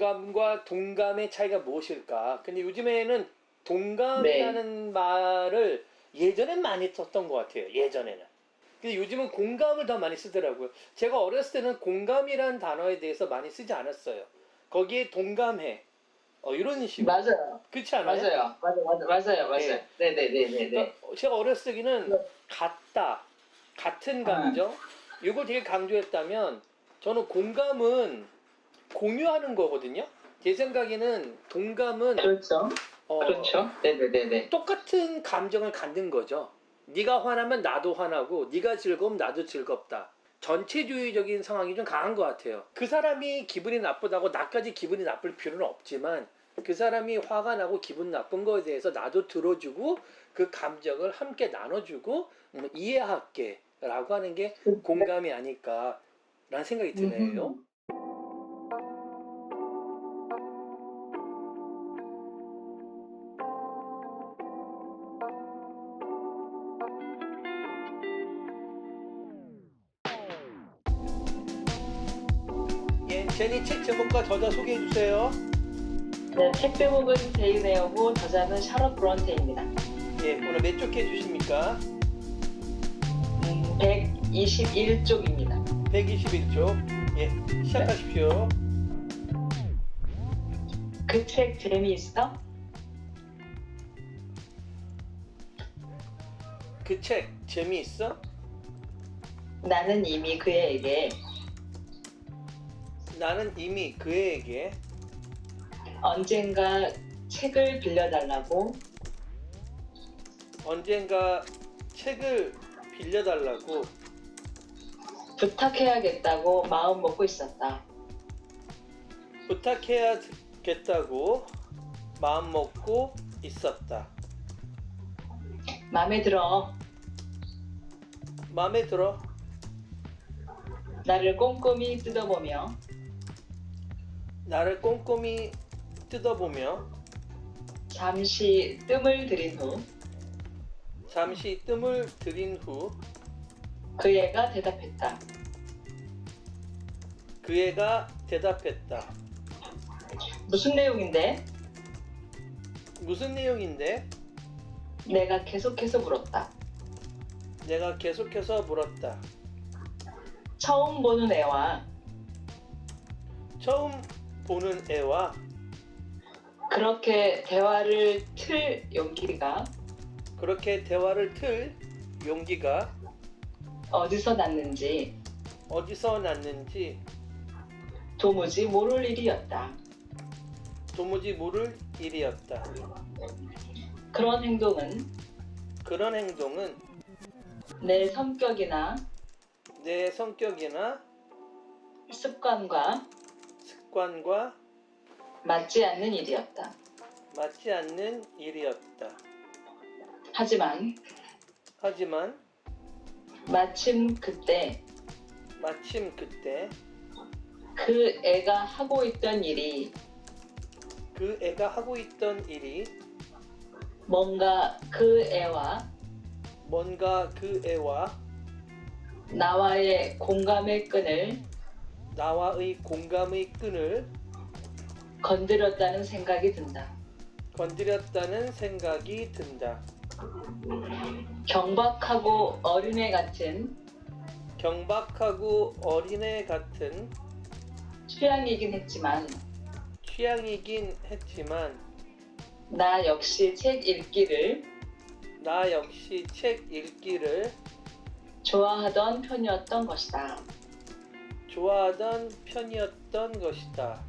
공감과 동감의 차이가 무엇일까? 근데 요즘에는 동감이라는 말을 예전엔 많이 썼던 것 같아요. 예전에는. 근데 요즘은 공감을 더 많이 쓰더라고요. 제가 어렸을 때는 공감이라는 단어에 대해서 많이 쓰지 않았어요. 거기에 동감해. 어, 이런 식으로. 맞아요. 그렇지 않아요? 맞아요. 맞아요. 맞아요. 맞아요. 맞아요. 네, 네, 네, 네, 네. 제가 어렸을 때는 네. 같다, 같은 감정, 이걸 되게 강조했다면 저는 공감은 공유하는 거거든요. 제 생각에는 동감은 그렇죠. 어, 그렇죠. 네, 네, 네, 네. 똑같은 감정을 갖는 거죠. 네가 화나면 나도 화나고 네가 즐거우면 나도 즐겁다. 전체주의적인 상황이 좀 강한 것 같아요. 그 사람이 기분이 나쁘다고 나까지 기분이 나쁠 필요는 없지만 그 사람이 화가 나고 기분 나쁜 거에 대해서 나도 들어주고 그 감정을 함께 나눠주고 음, 이해할게 라고 하는 게 공감이 아닐까 라는 생각이 드네요. 책 제목과 저자 소개해 주세요. 네, 책 제목은 데이네어고 저자는 샤럿 브런테입니다. 예, 오늘 몇 쪽 해주십니까? 음, 121쪽입니다. 121쪽. 예, 시작하십시오. 그 책 재미있어? 그 책 재미있어? 나는 이미 그에게 나는 이미 그애에게 언젠가 책을 빌려달라고 언젠가 책을 빌려달라고 부탁해야겠다고 마음 먹고 있었다. 부탁해야겠다고 마음 먹고 있었다. 마음에 들어. 마음에 들어? 나를 꼼꼼히 뜯어보며 나를 꼼꼼히 뜯어보며 잠시 뜸을 들인 후 잠시 뜸을 들인 후 그 애가 대답했다. 그 애가 대답했다. 무슨 내용인데? 무슨 내용인데? 내가 계속해서 물었다. 내가 계속해서 물었다. 처음 보는 애와 처음 보는 애와 그렇게 대화를 틀 용기가 그렇게 대화를 틀 용기가 어디서 났는지 어디서 났는지 도무지 모를 일이었다. 도무지 모를 일이었다. 그런 행동은 그런 행동은 내 성격이나 내 성격이나 습관과 습관과 맞지 않는 일이었다. 맞지 않는 일이었다. 하지만 하지만 마침 그때 마침 그때 그 애가 하고 있던 일이 그 애가 하고 있던 일이 뭔가 그 애와 뭔가 그 애와 나와의 공감의 끈을 나와의 공감의 끈을 건드렸다는 생각이 든다. 건드렸다는 생각이 든다. 경박하고 어린애 같은 경박하고 어린애 같은 취향이긴 했지만 취향이긴 했지만 나 역시 책 읽기를 나 역시 책 읽기를 좋아하던 편이었던 것이다. 좋아하던 편이었던 것이다.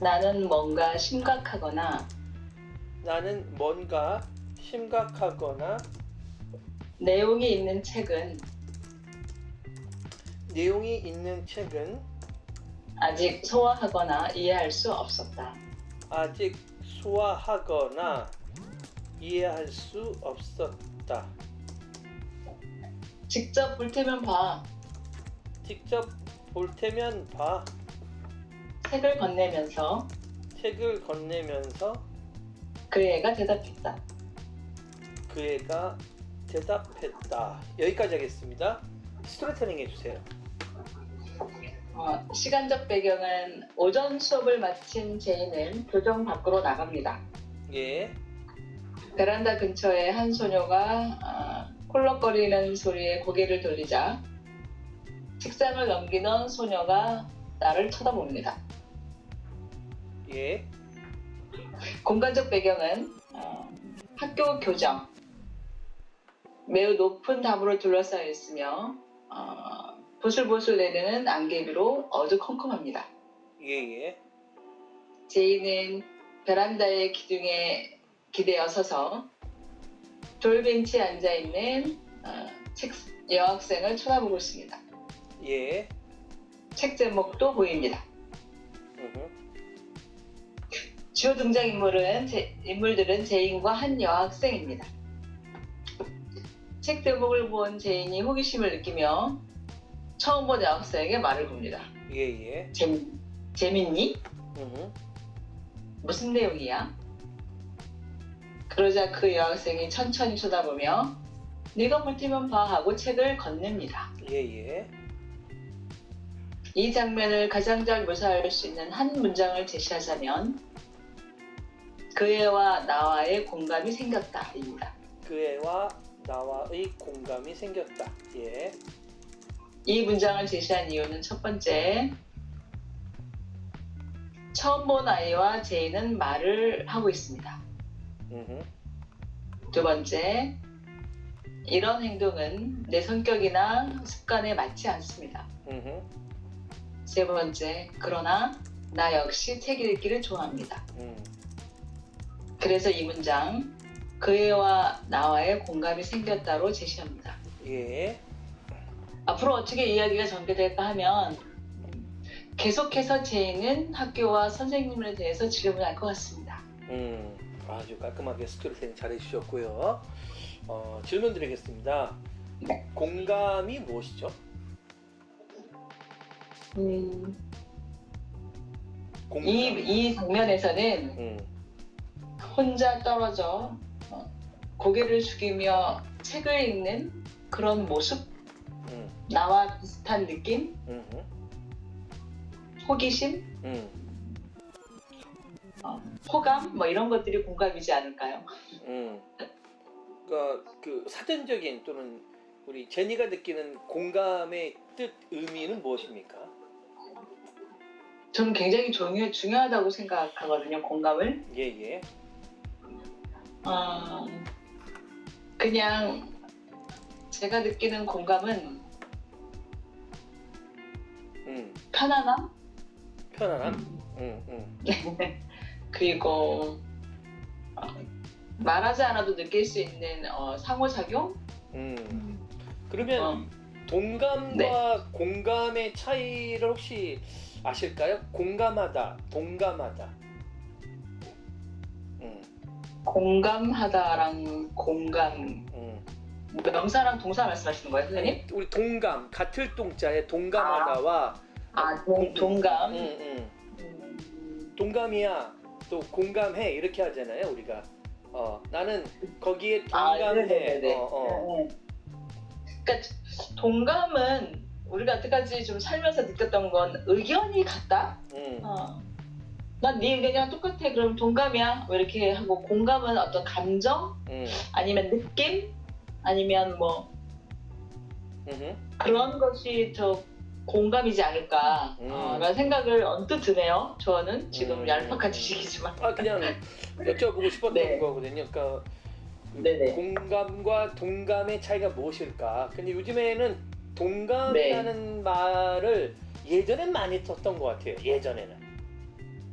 나는 뭔가 심각하거나 나는 뭔가 심각하거나 내용이 있는 책은 내용이 있는 책은 아직 소화하거나 이해할 수 없었다. 아직 소화하거나 이해할 수 없었다. 직접 볼 테면 봐. 직접 볼 테면 봐. 책을 건네면서 책을 건네면서 그 애가 대답했다. 그 애가 대답했다. 여기까지 하겠습니다. 스토리텔링 해주세요. 어, 시간적 배경은 오전 수업을 마친 제이는 교정 밖으로 나갑니다. 예. 베란다 근처에 한 소녀가 아, 콜럭거리는 소리에 고개를 돌리자 책상을 넘기던 소녀가 나를 쳐다봅니다. 예. 공간적 배경은 어, 학교 교정 매우 높은 담으로 둘러싸여 있으며 어, 보슬보슬 내리는 안개비로 어두컴컴합니다. 예, 예. 제이는 베란다의 기둥에 기대어 서서 돌벤치에 앉아 있는 어, 책 여학생을 쳐다보고 있습니다. 예. 책 제목도 보입니다. 주요 등장 인물은 제- 인물들은 제인과 한 여학생입니다. 책 제목을 본 제인이 호기심을 느끼며 처음 본 여학생에게 말을 겁니다. 예, 예. 재밌, 재밌니? 음흠. 무슨 내용이야? 그러자 그 여학생이 천천히 쳐다보며 네가 볼 테면 봐 하고 책을 건넵니다. 예, 예. 이 장면을 가장 잘 묘사할 수 있는 한 문장을 제시하자면 그 애와 나와의 공감이 생겼다입니다. 그 애와 나와의 공감이 생겼다. 예. 이 문장을 제시한 이유는 첫 번째, 처음 본 아이와 제이는 말을 하고 있습니다. 음흠. 두 번째, 이런 행동은 내 성격이나 습관에 맞지 않습니다. 음흠. 세 번째, 그러나 나 역시 책 읽기를 좋아합니다. 음. 그래서 이 문장, 그 애와 나와의 공감이 생겼다로 제시합니다. 예. 앞으로 어떻게 이야기가 전개될까 하면 계속해서 제이는 학교와 선생님에 대해서 질문할 것 같습니다. 음. 아주 깔끔하게 스토리텔링 잘 해주셨고요. 어, 질문 드리겠습니다. 네. 공감이 무엇이죠? 음. 이, 이 장면에서는 음. 혼자 떨어져 어, 고개를 숙이며 책을 읽는 그런 모습, 음. 나와 비슷한 느낌, 음흠. 호기심, 음. 어, 호감 뭐 이런 것들이 공감이지 않을까요? 음. 그러니까 그 사전적인 또는 우리 제니가 느끼는 공감의 뜻 의미는 무엇입니까? 저는 굉장히 중요, 중요하다고 생각하거든요. 공감을. 예, 예. 어, 그냥 제가 느끼는 공감은 음. 편안함 편안함. 음, 음. 그리고 어, 말하지 않아도 느낄 수 있는 어, 상호작용 음. 그러면 어, 동감과 네. 공감의 차이를 혹시 아실까요? 공감하다, 동감하다. 음, 공감하다랑 공감 음. 명사랑 동사 말씀하시는 거예요, 선생님? 우리 동감, 같을 동자에 동감하다와 아, 동, 동감. 음, 음. 음, 동감이야, 또 공감해 이렇게 하잖아요, 우리가. 어, 나는 거기에 아, 동감해. 네네네. 어, 어. 네. 그러니까 동감은 우리가 여태까지 좀 살면서 느꼈던 건 의견이 같다. 음, 어. 난네 의견이랑 똑같아. 그럼 동감이야. 뭐 이렇게 하고 공감은 어떤 감정 음, 아니면 느낌 아니면 뭐 음흠. 그런 것이 저 공감이지 않을까 음. 어, 라는 생각을 언뜻 드네요. 저는 지금 음. 얄팍한 지식이지만. 아 그냥 여쭤보고 싶었던 네. 거거든요. 그러니까 네네. 공감과 동감의 차이가 무엇일까? 근데 요즘에는 동감이라는 말을 예전엔 많이 썼던 것 같아요. 예전에는.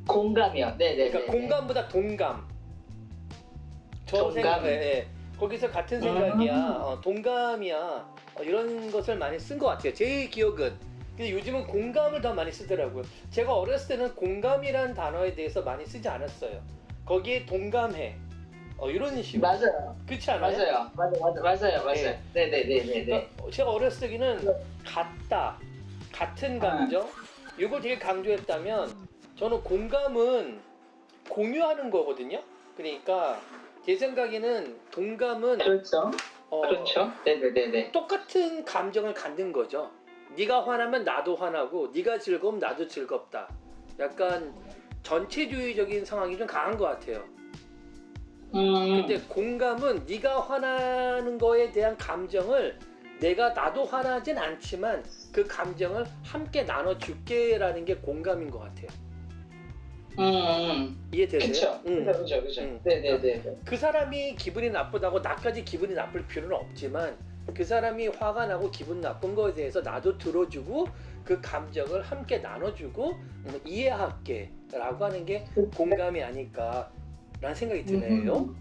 공감이요. 네네네. 그러니까 공감보다 동감. 저 동감. 생각에 예. 거기서 같은 생각이야. 음. 어, 동감이야. 어, 이런 것을 많이 쓴 것 같아요. 제 기억은. 근데 요즘은 공감을 더 많이 쓰더라고요. 제가 어렸을 때는 공감이라는 단어에 대해서 많이 쓰지 않았어요. 거기에 동감해. 어, 이런 식으로. 맞아요. 그렇지 않아요? 맞아요. 맞아요. 맞아요. 맞아요. 맞아요. 네 네 네 네 네. 그러니까 제가 어렸을 때는 네. 같다, 같은 감정, 이걸 되게 강조했다면 저는 공감은 공유하는 거거든요. 그러니까 제 생각에는 동감은 그렇죠. 어, 그렇죠. 네 네 네 네. 똑같은 감정을 갖는 거죠. 네가 화나면 나도 화나고 네가 즐거우면 나도 즐겁다. 약간 전체주의적인 상황이 좀 강한 것 같아요. 음, 근데 공감은 네가 화나는 거에 대한 감정을 내가 나도 화나진 않지만 그 감정을 함께 나눠줄게라는 게 공감인 것 같아요. 음, 음. 이해되세요? 그쵸. 응. 그죠, 그죠, 그죠. 응. 네네네. 그 사람이 기분이 나쁘다고 나까지 기분이 나쁠 필요는 없지만 그 사람이 화가 나고 기분 나쁜 거에 대해서 나도 들어주고 그 감정을 함께 나눠주고 음, 이해할게 라고 하는 게 공감이 아닐까 라는 생각이 드네요.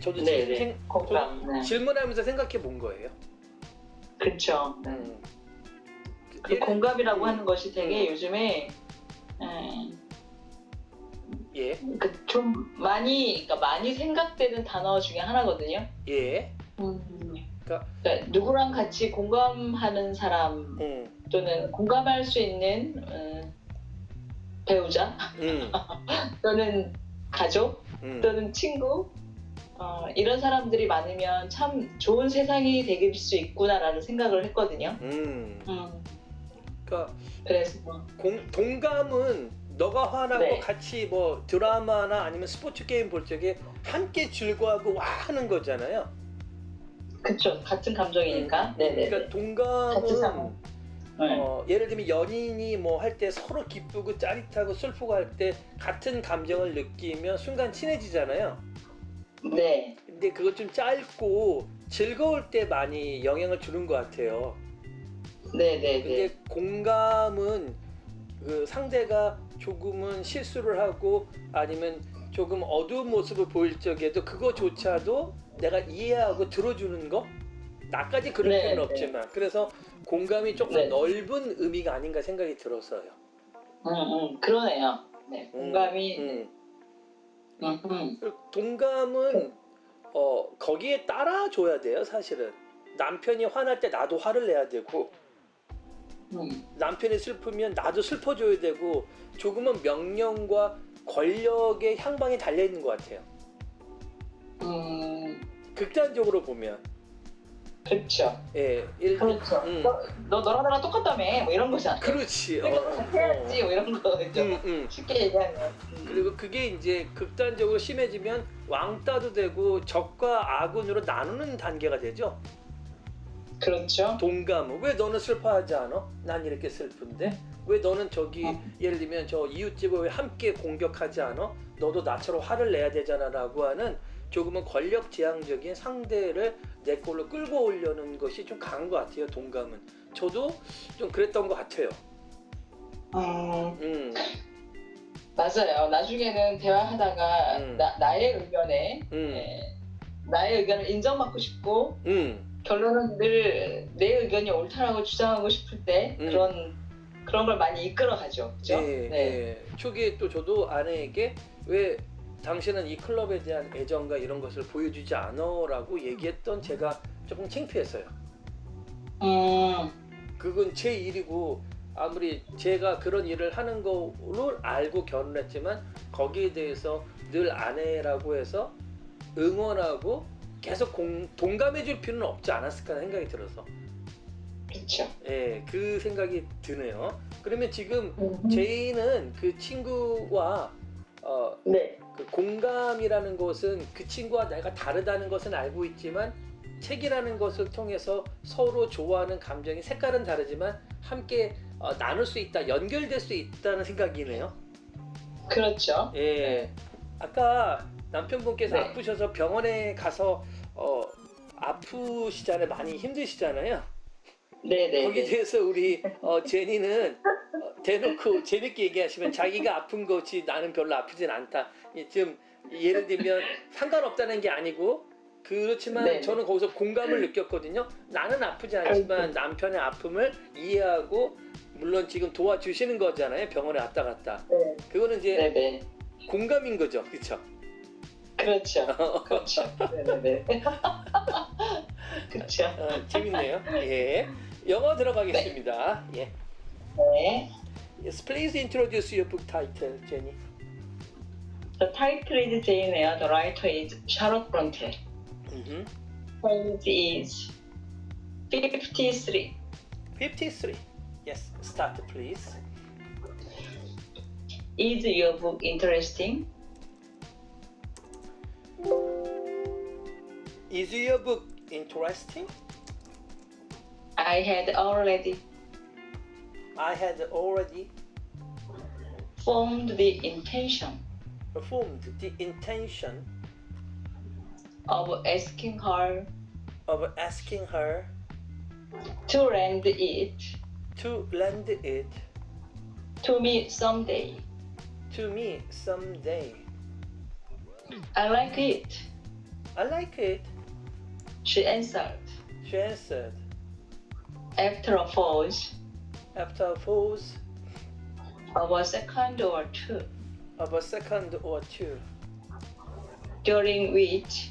저도 지금 네네. 생- 공감. 네. 질문하면서 생각해 본 거예요. 네. 음. 그 공감이라고 음. 하는 것이 되게 음. 요즘에 음, 예, 그 좀 많이 그러니까 많이 생각되는 단어 중에 하나거든요. 예, 그러니까 누구랑 같이 공감하는 사람 음, 또는 공감할 수 있는 음, 배우자 음, 또는 가족 음. 또는 친구 어, 이런 사람들이 많으면 참 좋은 세상이 될수 있구나라는 생각을 했거든요. 음. 음, 그러니까 그래서 뭐, 공, 동감은 너가 화나고 네. 같이 뭐 드라마나 아니면 스포츠 게임 볼 적에 함께 즐거워하고 와 하는 거잖아요. 그쵸 같은 감정이니까. 네네. 그러니까 동감은. 네. 어, 예를 들면 연인이 뭐 할 때 서로 기쁘고 짜릿하고 슬프고 할 때 같은 감정을 느끼면 순간 친해지잖아요. 네. 근데 그거 좀 짧고 즐거울 때 많이 영향을 주는 것 같아요. 네 네 네. 근데 공감은 그 상대가 조금은 실수를 하고 아니면 조금 어두운 모습을 보일 적에도 그거조차도 내가 이해하고 들어주는 거 나까지 그럴 네, 필요는 네. 없지만 그래서 공감이 조금 네. 넓은 의미가 아닌가 생각이 들어서요. 음, 음, 그러네요. 네, 음, 공감이 음. 음, 음. 동감은 어 거기에 따라 줘야 돼요 사실은 남편이 화날 때 나도 화를 내야 되고 음. 남편이 슬프면 나도 슬퍼줘야 되고 조금은 명령과 권력의 향방이 달려 있는 것 같아요. 음, 극단적으로 보면, 그렇죠. 예, 들면, 그렇죠. 음. 너, 너 너랑 나랑 똑같다며 뭐 이런 거잖아. 그렇지. 어, 그러니까 같이 해야지 뭐 이런 거죠. 음, 음. 쉽게 얘기하면. 음. 그리고 그게 이제 극단적으로 심해지면 왕따도 되고 적과 아군으로 나누는 단계가 되죠. 그렇죠. 동감은 왜 너는 슬퍼하지 않아? 난 이렇게 슬픈데 왜 너는 저기 음. 예를 들면 저 이웃집을 왜 함께 공격하지 않아? 너도 나처럼 화를 내야 되잖아라고 하는 조금은 권력 지향적인 상대를 내 걸로 끌고 오려는 것이 좀 강한 것 같아요. 동감은 저도 좀 그랬던 것 같아요. 음, 음, 맞아요. 나중에는 대화하다가 음. 나, 나의 의견에 음, 예, 나의 의견을 인정받고 싶고 음, 결론은 늘 내 의견이 옳다라고 주장하고 싶을 때 음. 그런 그런 걸 많이 이끌어 가죠. 그죠? 예, 네. 예. 초기에 또 저도 아내에게 왜 당신은 이 클럽에 대한 애정과 이런 것을 보여주지 않아라고 얘기했던 제가 조금 창피했어요. 음, 그건 제 일이고 아무리 제가 그런 일을 하는 거를 알고 결혼했지만 거기에 대해서 늘 아내라고 해서 응원하고 계속 공, 동감해 줄 필요는 없지 않았을까 하는 생각이 들어서 그렇죠. 예, 그 생각이 드네요. 그러면 지금 음. 제이는 그 친구와 어, 네. 그 공감이라는 것은 그 친구와 내가 다르다는 것은 알고 있지만 책이라는 것을 통해서 서로 좋아하는 감정이 색깔은 다르지만 함께 어, 나눌 수 있다, 연결될 수 있다는 생각이네요. 그렇죠. 예. 아까 남편분께서 네. 아프셔서 병원에 가서 어, 아프시잖아요. 많이 힘드시잖아요. 네네. 거기에 대해서 우리 어, 제니는 어, 대놓고 재밌게 얘기하시면 자기가 아픈 것이 나는 별로 아프진 않다. 이좀 예를 들면 상관없다는 게 아니고 그렇지만 네. 저는 거기서 공감을 느꼈거든요. 나는 아프지 않지만 남편의 아픔을 이해하고 물론 지금 도와주시는 거잖아요. 병원에 왔다 갔다. 네. 그거는 이제 네네. 공감인 거죠. 그렇죠? 그렇죠. 그렇죠. 네네네. 그렇죠. 어, 재밌네요. 예. 영어 들어가겠습니다. 예. 네. Yes, please introduce your book title, Jenny. The title is Jane Eyre. The writer is Charlotte Bronte. Mm-hmm. 53. 53. Yes, start please. Is your book interesting? Is your book interesting? I had already. I had already formed the intention formed the intention of asking her of asking her to lend it to lend it to me someday. to me someday. I like it, I like it, she answered. she answered. After a pause After a pause of a second or two, of a second or two, during which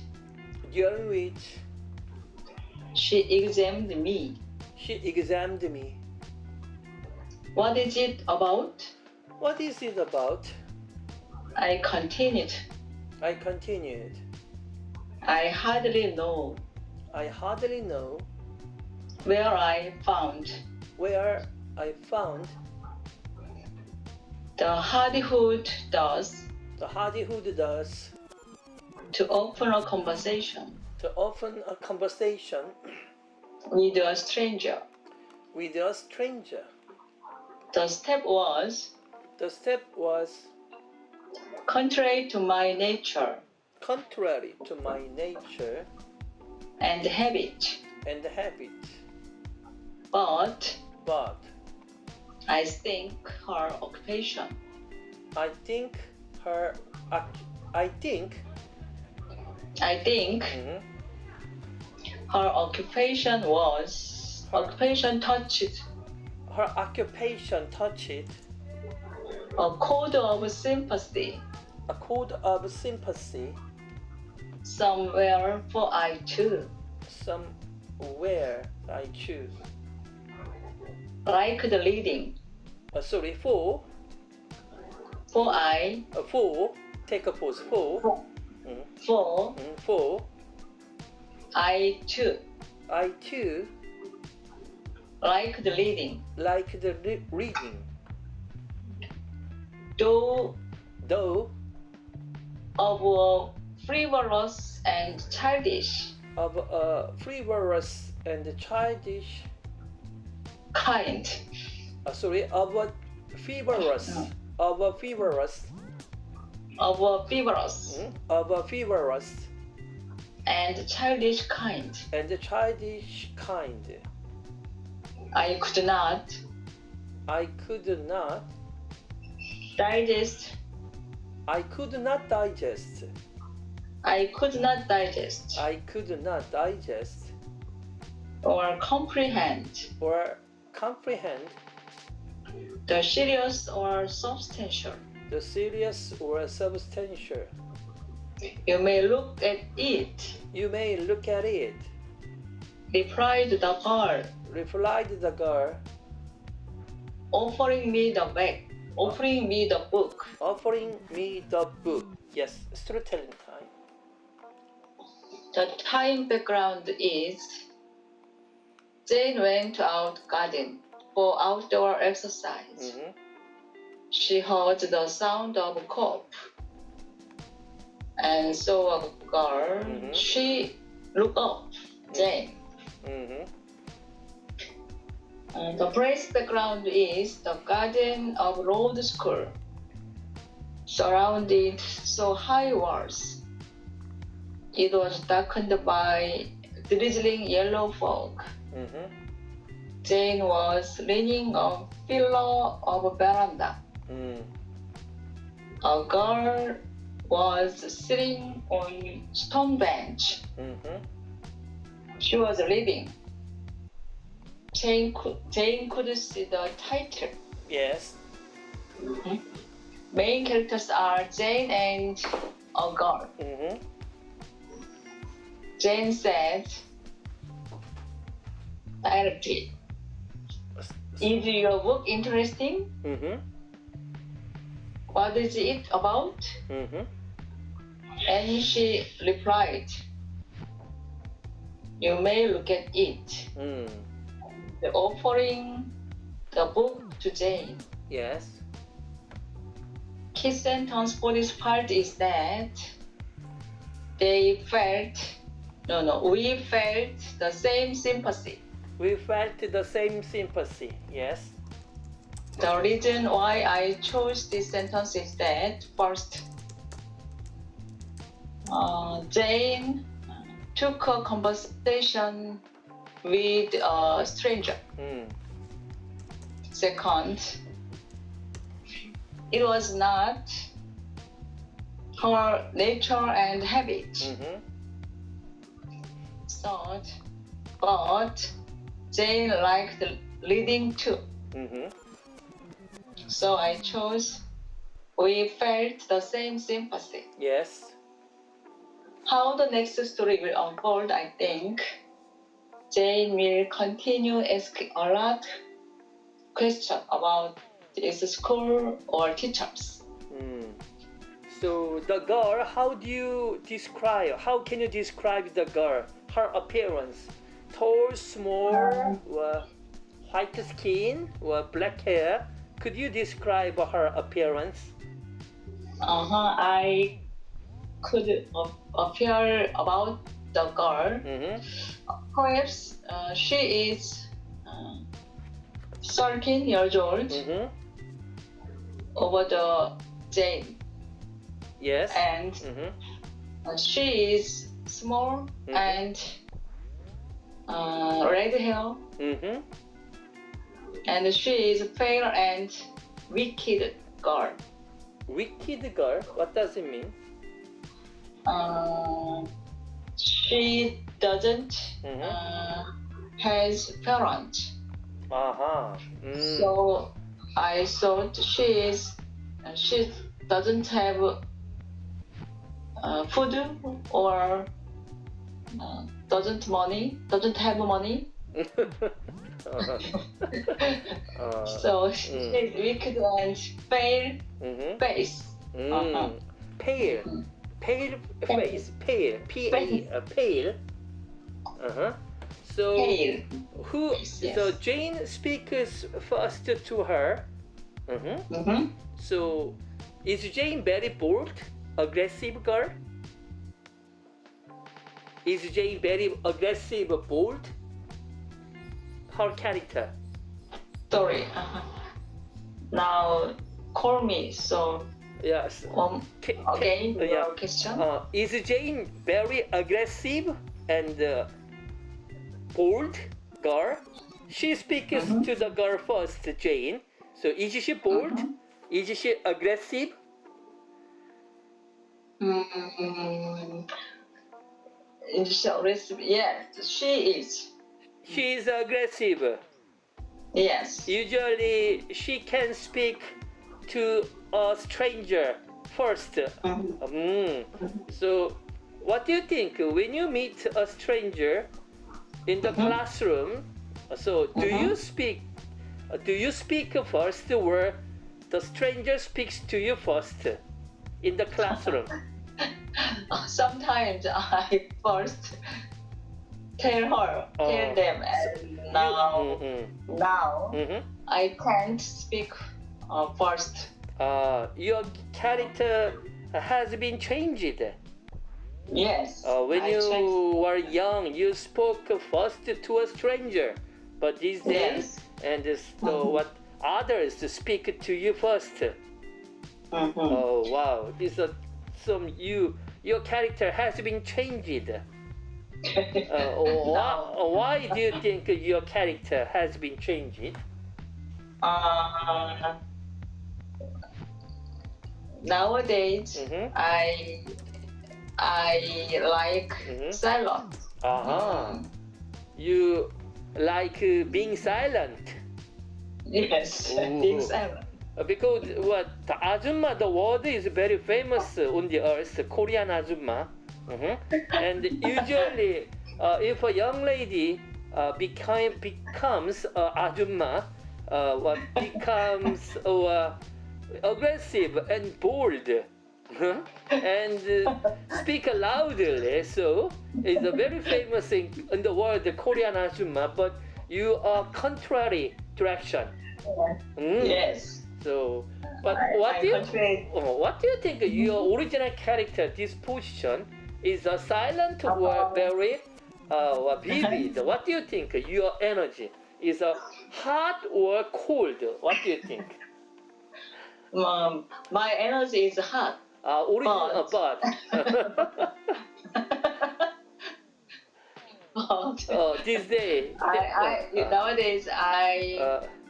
during which she examined me. she examined me. What is it about? What is it about? I continued. I continued. I hardly know I hardly know where I found where I found the hardihood does. The hardihood does. To open a conversation. To open a conversation. With a stranger. with a stranger. The step was. The step was. Contrary to my nature. Contrary to my nature. And habit, and habit, but. But I think her occupation. I think her I think I think mhm, her occupation was occupation touched her occupation touched a code of sympathy. A code of sympathy. Somewhere for I too, somewhere I choose. Like the leading. Uh, sorry, for For I, uh, for take a pause. For mm, for mm, for I too, I too like the leading. like the re- reading, Though though of a frivolous and childish. Of a frivolous and childish. Kind, Uh, sorry, of a frivolous, of a frivolous, of a frivolous mm, of a frivolous and childish kind, and childish kind. I could not I could not, digest. I could not digest. I could not digest. I could not digest. Or comprehend. Or comprehend the serious or substantial. the serious or substantial. You may look at it, You may look at it, replied the girl, replied the girl, offering me the bag, offering me the book. offering me the book. Yes, storytelling time. The time background is Jane went out garden for outdoor exercise. Mhm. She heard the sound of a cop and saw a girl. Mhm. She looked up, Jane. Mhm. Uh, the place background is the garden of road school, surrounded so high walls. It was darkened by drizzling yellow fog. Mhm. Jane was leaning on pillar of a veranda. Mm. A girl was sitting on stone bench. Mhm. She was reading. Jane could, Jane could see the title. Yes. Main characters are Jane and a girl. Mhm. Jane said directly, Is your book interesting? Mhm. What is it about? Mhm. And she replied, You may look at it. Mm. offering the book to Jane. Yes. Key sentence for this part is that they felt, no, no, we felt the same sympathy we felt the same sympathy, yes? The reason why I chose this sentence is that first, uh, Jane took a conversation with a stranger. Mm. Second, it was not her nature and habit. Mm -hmm. Third, but Jane liked reading too. 음흠. So I chose we felt the same sympathy. Yes. How the next story will unfold, I think Jane will continue asking a lot question about this school or teachers. Mm. So the girl, how do you describe? How can you describe the girl? Her appearance: tall, small, or white skin, or black hair. Could you describe her appearance? Uh-huh, I could uh, appear about the girl. Mm-hmm. Perhaps uh, she is uh, 13 years old Mm-hmm. over the Jane, Yes. and Mm-hmm. uh, she is small Mhm. and uh, red hair, Mm-hmm. and she is a fair and wicked girl. Wicked girl. What does it mean? Uh, she doesn't Mm-hmm. uh, has parents, Uh-huh. Mm. so I thought she is uh, she doesn't have uh, food or uh, doesn't money doesn't have money, uh-huh. uh, so she Mm. wicked and fair mm-hmm. face. Mm. Uh-huh. Pale. Pale face. Pale. P A uh, pale. Uh-huh. So Pale. who Yes, yes. so Jane speaks first to her. Mm-hmm. Mm-hmm. So is Jane very bold, aggressive girl? Is Jane very aggressive, bold? Her character. Sorry. Uh-huh. Now call me. So Yes. um, again yeah. your question. Uh, is Jane very aggressive and uh, bold girl? She speaks Mhm. to the girl first, Jane. So is she bold? Mhm. Is she aggressive? Mm, so recipe- yes, she is. She is aggressive. Yes. Usually, she can speak to a stranger first. Mhm. Mm. So, what do you think when you meet a stranger in the Mhm. classroom? So, do Mhm. you speak? uh, Do you speak first, where the stranger speaks to you first in the classroom? Uh, Sometimes I first tell her, Oh. tell them, and now, Mhm. now Mhm. I can't speak uh, first. Uh, your character has been changed. Yes. Uh, when I you tried- were young, you spoke first to a stranger, but these days, Yes. and this, so Mhm. what others speak to you first. Mhm. Oh wow, this is some you your character has been changed. Uh, why, why do you think your character has been changed? Uh, nowadays, Mhm. I I like Mhm. silent. Uh-huh. You like uh, being silent. Yes, Ooh. being silent. Uh, Because what the Azuma, the word is very famous on the earth, Korean Azuma. Mhm. And usually, uh, if a young lady uh, become, becomes uh, uh, what becomes uh, aggressive and bold, and uh, speak loudly, so it's a very famous in, in the world, the Korean Azuma. But you are contrary direction. Mm. Yes. So, but what I do you oh, what do you think your original character disposition is a silent or very uh, or vivid? what do you think your energy is a hot or cold? What do you think? um, my energy is hot. Uh, original, But. but But uh, this day, I, I uh, nowadays I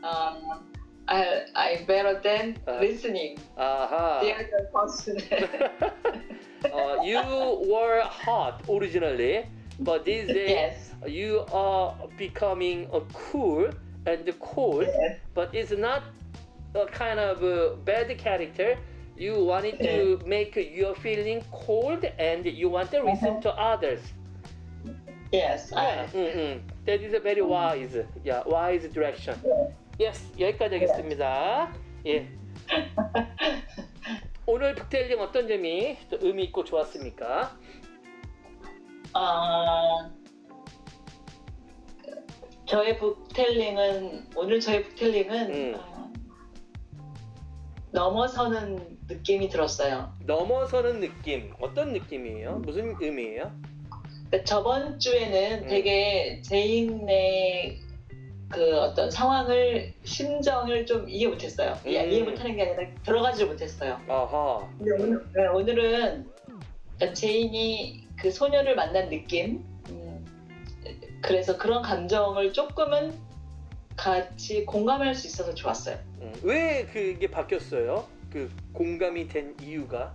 uh, um, I I better than Uh. listening. aha. The other person. uh, you were hot originally, but these days yes. you are becoming uh, cool and cold, Yes. but it's not a kind of a bad character. You wanted to make your feeling cold and you want to listen to others. Yes. Yeah, I, 음, 음. That is a very wise, yeah, wise direction. Yes, 여기까지 하겠습니다. 예. 오늘 북테일링 어떤 점이 또 의미 있고 좋았습니까? 아 저의 북텔링은 오늘 저의 북텔링은 음. 어, 넘어서는 느낌이 들었어요. 넘어서는 느낌 어떤 느낌이에요? 무슨 의미예요? 그러니까 저번 주에는 음. 되게 제인의 그 어떤 상황을 심정을 좀 이해 못했어요. 이해, 음. 이해 못하는 게 아니라 들어가지 못했어요. 아하 근데 오늘, 네, 오늘은 제인이 그 소녀를 만난 느낌, 음, 그래서 그런 감정을 조금은 같이 공감할 수 있어서 좋았어요. 음, 왜 그게 바뀌었어요? 그 공감이 된 이유가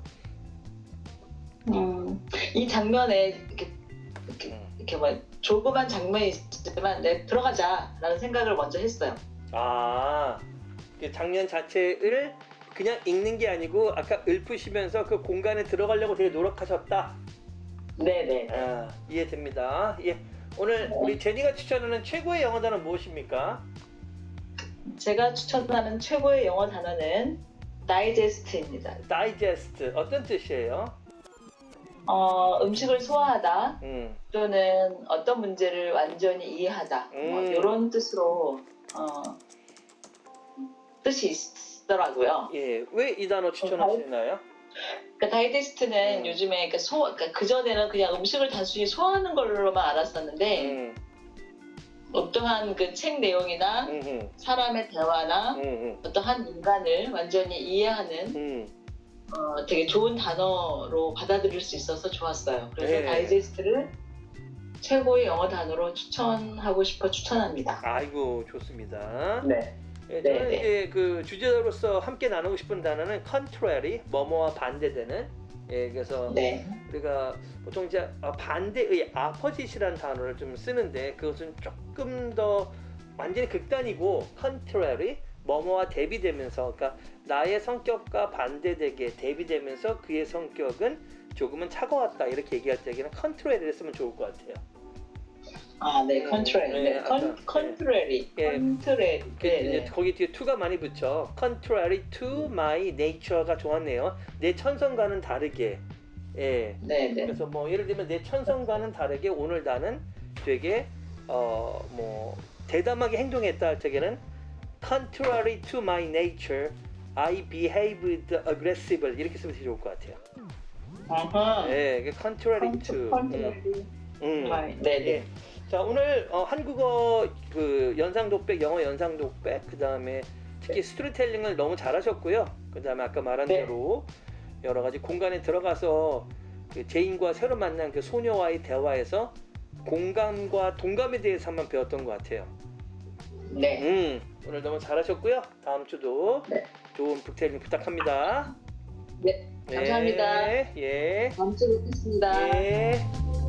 음, 이 장면에 이렇게, 이렇게, 음. 이렇게 뭐 조그만 장면이 있지만 내 들어가자라는 생각을 먼저 했어요. 아, 그 장면 자체를 그냥 읽는 게 아니고 아까 읊으시면서 그 공간에 들어가려고 되게 노력하셨다. 네네. 아, 이해됩니다. 예. 오늘 우리 제니가 추천하는 최고의 영어 단어 무엇입니까? 제가 추천하는 최고의 영어 단어는 다이제스트입니다. 다이제스트 어떤 뜻이에요? 어, 음식을 소화하다 음, 또는 어떤 문제를 완전히 이해하다 뭐 음. 이런 뜻으로 어, 뜻이 있더라고요. 예. 왜 이 단어 추천하시나요? 그러니까 다이제스트는 음. 요즘에 그 소, 그러니까 그 전에는 그냥 음식을 단순히 소화하는 걸로만 알았었는데 음, 어떠한 그 책 내용이나 음, 음, 사람의 대화나 음, 음, 어떠한 인간을 완전히 이해하는 음. 어, 되게 좋은 단어로 받아들일 수 있어서 좋았어요. 그래서 네. 다이제스트를 최고의 영어 단어로 추천하고 싶어 추천합니다. 아이고 좋습니다. 네. 예, 네, 저는 네. 이제 그 주제로서 함께 나누고 싶은 단어는 contrary, 뭐뭐와 반대되는. 예, 그래서 네. 우리가 보통 이제 아, 반대의 opposite이라는 단어를 좀 쓰는데 그것은 조금 더 완전히 극단이고 contrary, 뭐뭐와 대비되면서 그러니까 나의 성격과 반대되게 대비되면서 그의 성격은 조금은 차가웠다 이렇게 얘기할 때에는 contrary를 쓰면 좋을 것 같아요. 아, 네. 음, 컨트레리. 네, 네. 아까, 컨, 컨트레리. 예. 컨트레리. 그 네, 네. 거기 뒤에 to가 많이 붙죠. contrary to my nature가 좋았네요. 내 천성과는 다르게. 예. 네, 네. 그래서 뭐 예를 들면 내 천성과는 다르게 오늘 나는 되게 어 뭐 대담하게 행동했다 할 적에는 contrary to my nature I behaved aggressively 이렇게 쓰면 되게 좋을 것 같아요. 아하. 예, 그 contrary to. 음. 음. 네, 네. 예. 자 오늘 어, 한국어 그 연상 독백, 영어 연상 독백, 그 다음에 특히 스토리텔링을 너무 잘하셨고요. 그 다음에 아까 말한 네. 대로 여러 가지 공간에 들어가서 그 제인과 새로 만난 그 소녀와의 대화에서 공감과 동감에 대해서 한번 배웠던 것 같아요. 네. 음, 오늘 너무 잘하셨고요. 다음 주도 네. 좋은 북테일링 부탁합니다. 네. 감사합니다. 예. 다음 주에 뵙겠습니다. 예.